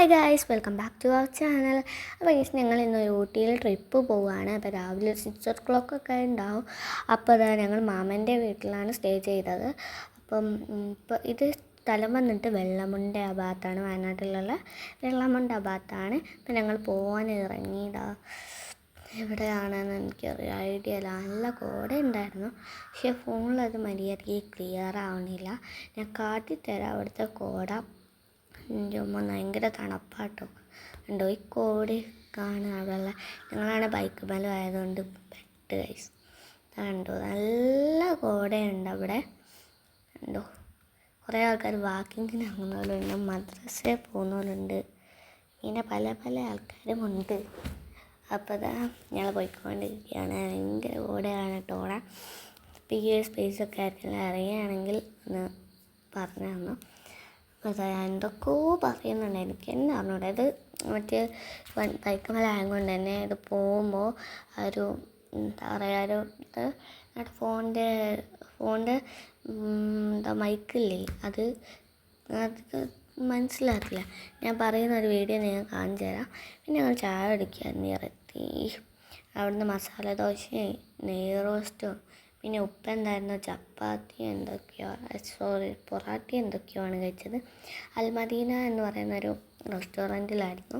Hi guys welcome back to our channel അപ്പോൾ guys ഞങ്ങൾ ഇന്ന് ഒരു ഊട്ടിയിൽ ട്രിപ്പ് പോവുകയാണ്. അപ്പോൾ രാവിലെ സിക്സ് ഓ ക്ലോക്ക് ഒക്കെ ഉണ്ടാവും. അപ്പോൾ അതാ ഞങ്ങൾ മാമന്റെ വീട്ടിലാണ് സ്റ്റേ ചെയ്തത്. അപ്പം ഇപ്പോൾ ഇത് സ്ഥലം വന്നിട്ട് വെള്ളമുണ്ട ആ ഭാഗത്താണ് വയനാട്ടിലുള്ള വെള്ളമുണ്ട ആ ഭാഗത്താണ്. അപ്പം ഞങ്ങൾ പോകാൻ ഇറങ്ങിയതാ എവിടെയാണെന്ന് എനിക്കറിയാം ഐഡിയ നല്ല കോട ഉണ്ടായിരുന്നു. പക്ഷേ ഫോണിലത് മര്യാദയ്ക്ക് ക്ലിയർ ആവണില്ല. ഞാൻ കാട്ടിത്തരാം അവിടുത്തെ കോട. എന്റെ ഉമ്മ ഭയങ്കര തണുപ്പാട്ടോ. ഉണ്ടോ ഈ കോടി കാണുക അവിടെയുള്ള ഞങ്ങളാണ് ബൈക്ക് ബലം ആയതുകൊണ്ട് പെട്ട് കഴിച്ച് കണ്ടോ നല്ല കോടയുണ്ട് അവിടെ. ഉണ്ടോ കുറേ ആൾക്കാർ വാക്കിങ്ങിന് ഇറങ്ങുന്നവരുണ്ട് മദ്രസയിൽ പോകുന്നവരുണ്ട്. ഇങ്ങനെ പല പല ആൾക്കാരും ഉണ്ട്. അപ്പോൾ അതാ ഞങ്ങൾ പോയിക്കൊണ്ടിരിക്കുകയാണ്. ഭയങ്കര കോടയാണ് ഈ ഒരു സ്പേസൊക്കെ ആയിരിക്കും. അറിയുകയാണെങ്കിൽ ഒന്ന് പറഞ്ഞു തന്നു. അതാ എന്തൊക്കെയോ പറയുന്നുണ്ട്. എനിക്ക് എന്നെ അറിഞ്ഞൂടെ. അത് മറ്റേ ബൈക്ക് മേലെ ആയതുകൊണ്ട് തന്നെ ഇത് പോകുമ്പോൾ ഒരു എന്താ പറയുക ഒരു ഇത് നമ്മുടെ ഫോണിന്റെ ഫോണിന്റെ എന്താ മൈക്കില്ലേ അത് അത് മനസ്സിലാക്കില്ല ഞാൻ പറയുന്ന ഒരു വീഡിയോ ഞാൻ കാണിച്ചു തരാം. പിന്നെ ഞങ്ങൾ ചായ കുടിക്കുക നിറത്തി അവിടുന്ന് മസാല ദോശയും നെയ് റോസ്റ്റും പിന്നെ ഉപ്പ എന്തായിരുന്നു? ചപ്പാത്തി എന്തൊക്കെയോ സോറി പൊറാട്ടി എന്തൊക്കെയോ ആണ് കഴിച്ചത്? അൽമദീന എന്ന് പറയുന്ന ഒരു റെസ്റ്റോറന്റിലായിരുന്നു.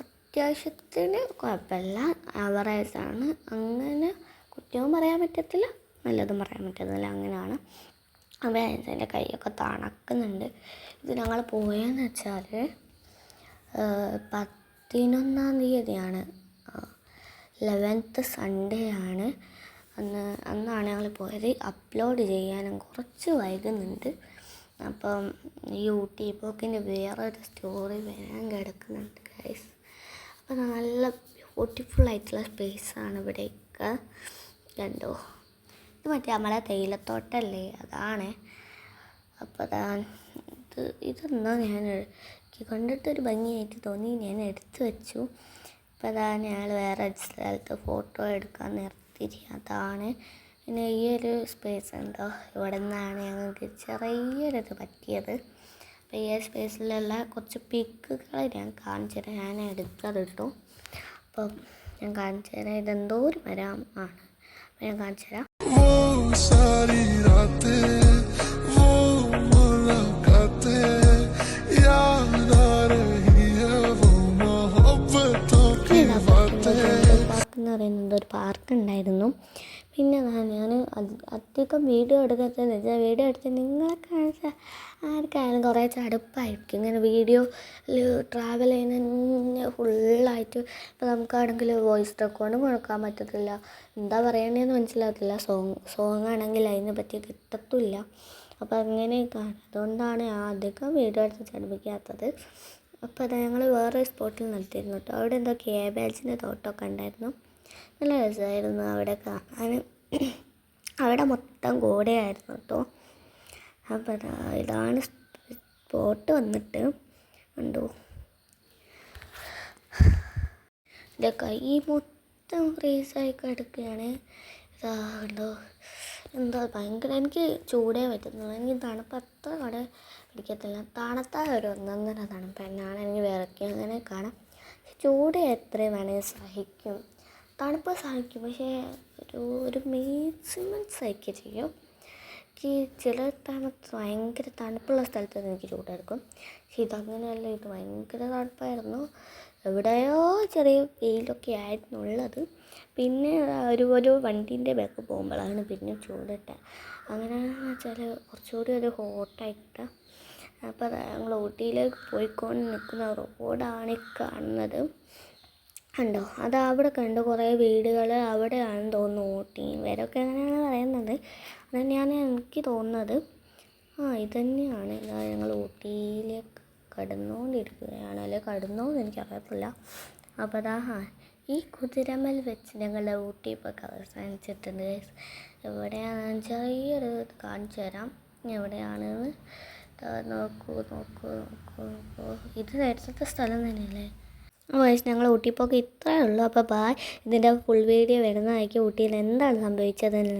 അത്യാവശ്യത്തിന് കുഴപ്പമില്ല. ആവറേജാണ് അങ്ങനെ കുറ്റവും പറയാൻ പറ്റത്തില്ല. നല്ലതും പറയാൻ പറ്റത്തില്ല. അങ്ങനെയാണ്. അപ്പോൾ എന്റെ കൈയൊക്കെ തണക്കുന്നുണ്ട്. ഇത് ഞങ്ങൾ പോയെന്ന് വെച്ചാൽ പതിനൊന്നാം തീയതിയാണ്. ലെവൻത്ത് സൺഡേ ആണ്. അന്ന് അന്നാണ് ഞങ്ങൾ പോയത്. അപ്ലോഡ് ചെയ്യാനും കുറച്ച് വൈകുന്നുണ്ട്. അപ്പം പോക്കിന്റെ വേറൊരു സ്റ്റോറി വരാൻ കിടക്കുന്നുണ്ട് ഗൈസ് അപ്പം നല്ല ബ്യൂട്ടിഫുൾ ആയിട്ടുള്ള സ്പേസാണ് ഇവിടെയൊക്കെ. കണ്ടോ? ഇത് മറ്റേ നമ്മളെ തേയിലത്തോട്ടല്ലേ? അതാണ്. അപ്പോൾ അതാ ഇത് ഇതെന്നാ ഞാൻ കണ്ടിട്ടൊരു ഭംഗിയായിട്ട് തോന്നി. ഞാൻ എടുത്തു വെച്ചു. അപ്പോൾ അതാ ഞങ്ങൾ വേറെ സ്ഥലത്ത് ഫോട്ടോ എടുക്കാൻ നിർത്തിരി അതാണ് പിന്നെ ഈ ഒരു സ്പേസ് ഉണ്ടോ? ഇവിടെ നിന്നാണ് ഞങ്ങൾക്ക് ചെറിയൊരിത് പറ്റിയത്. അപ്പോൾ ഈ സ്പേസിലുള്ള കുറച്ച് പിക്കുകൾ ഞാൻ കാണിച്ചു തരാം. ഞാൻ എടുത്തത് കേട്ടോ അപ്പം ഞാൻ കാണിച്ചു തരാം. ഇതെന്തോ ഒരു മരം ആണ്. അപ്പം ഞാൻ കാണിച്ചു തരാം. ഉണ്ടായിരുന്നു പിന്നെ ഞാൻ അധികം വീഡിയോ എടുക്കാത്തതെന്ന് വെച്ചാൽ വീഡിയോ എടുത്ത് നിങ്ങളെ കാണിച്ചാൽ ആർക്കായാലും കുറേ ചടുപ്പായിരിക്കും. ഇങ്ങനെ വീഡിയോ ട്രാവൽ ചെയ്യുന്ന ഫുള്ളായിട്ട് ഇപ്പോൾ നമുക്കാണെങ്കിൽ വോയിസ് റെക്കോർഡും കൊടുക്കാൻ പറ്റത്തില്ല. എന്താ പറയണേന്ന് മനസ്സിലാകത്തില്ല സോങ് സോങ് ആണെങ്കിൽ അതിനെ പറ്റി കിട്ടത്തില്ല. അപ്പോൾ അങ്ങനെയൊക്കെയാണ്. അതുകൊണ്ടാണ് അധികം വീഡിയോ എടുത്ത് ചടുപ്പിക്കാത്തത്. അപ്പോൾ അത് ഞങ്ങൾ വേറൊരു സ്പോട്ടിൽ നിർത്തിയിരുന്നു കേട്ടോ. അവിടെ എന്തോ കേബേജിന്റെ തോട്ടമൊക്കെ ഉണ്ടായിരുന്നു. നല്ല രസമായിരുന്നു അവിടെ കാണാൻ. അവിടെ മൊത്തം കോടയായിരുന്നു കേട്ടോ. അപ്പോൾ അതാ ഇതാണ് സ്പോട്ട് വന്നിട്ട്. കണ്ടോ? എന്റെ കൈ മൊത്തം ഫ്രീസായി കിടക്കുകയാണ്. ഇതാ കണ്ടോ? എന്താ ഭയങ്കര എനിക്ക് ചൂടേ പറ്റുന്നുള്ളൂ. എനിക്ക് തണുപ്പ് അത്ര അവിടെ പിടിക്കത്തില്ല. തണുത്താൽ ഒരു ഒന്നൊന്നര തണുപ്പ് എന്നാണ് എനിക്ക് വിറക്കുക അങ്ങനെ കാണാം. ചൂട് എത്ര വേണമെങ്കിൽ സഹിക്കും. തണുപ്പ് സഹിക്കും. പക്ഷേ ഒരു ഒരു മാക്സിമം സഹിക്കുക ചെയ്യും. എനിക്ക് ചില തണുപ്പ് ഭയങ്കര തണുപ്പുള്ള സ്ഥലത്ത് എനിക്ക് ചൂടെടുക്കും. പക്ഷേ ഇതങ്ങനെയല്ല. ഇത് ഭയങ്കര തണുപ്പായിരുന്നു. എവിടെയോ ചെറിയ വെയിലൊക്കെ ആയിരുന്നു ഉള്ളത്. പിന്നെ ഒരു ഒരു വണ്ടീന്റെ ബാക്ക് പോകുമ്പോഴാണ് പിന്നെ ചൂടിട്ട. അങ്ങനെ വെച്ചാൽ കുറച്ചുകൂടി ഒരു ഹോട്ടായിട്ട് അപ്പോൾ ഞങ്ങൾ ഊട്ടിയിലേക്ക് പോയിക്കൊണ്ട് നിൽക്കുന്ന റോഡാണ് കാണുന്നത്. കണ്ടോ? അത് അവിടെ കണ്ടു. കുറേ വീടുകൾ അവിടെയാണെന്ന് തോന്നുന്നു ഊട്ടി. ഇവരൊക്കെ അങ്ങനെയാണ് പറയുന്നത്. അത് തന്നെയാണ് എനിക്ക് തോന്നുന്നത്. ആ ഇതന്നെയാണ്. എന്താ ഞങ്ങൾ ഊട്ടിയിലേക്ക് കടന്നുകൊണ്ടിരിക്കുകയാണ്. അല്ലെ കടന്നോന്ന് എനിക്കറിയത്തില്ല അപ്പോൾ അതാ ഈ കുതിരമൽ വെച്ച് ഞങ്ങളുടെ ഊട്ടി ഇപ്പോൾ അവസാനിച്ചിട്ടുണ്ട്. guys. എവിടെയാണെന്ന് ചെറിയൊരു കാണിച്ചു തരാം. എവിടെയാണെന്ന്? നോക്കൂ നോക്കൂ നോക്കൂ നോക്കൂ. ഇത് നേരത്തെ സ്ഥലം തന്നെയല്ലേ? വയസ്സ് ഞങ്ങൾ ഊട്ടിപ്പോക്ക് ഇത്രയേ ഉള്ളൂ. അപ്പോൾ ബായ് ഇതിന്റെ ഫുൾ വീഡിയോ വരുന്നതായിരിക്കും ഊട്ടിയിൽ എന്താണ് സംഭവിച്ചതെന്ന്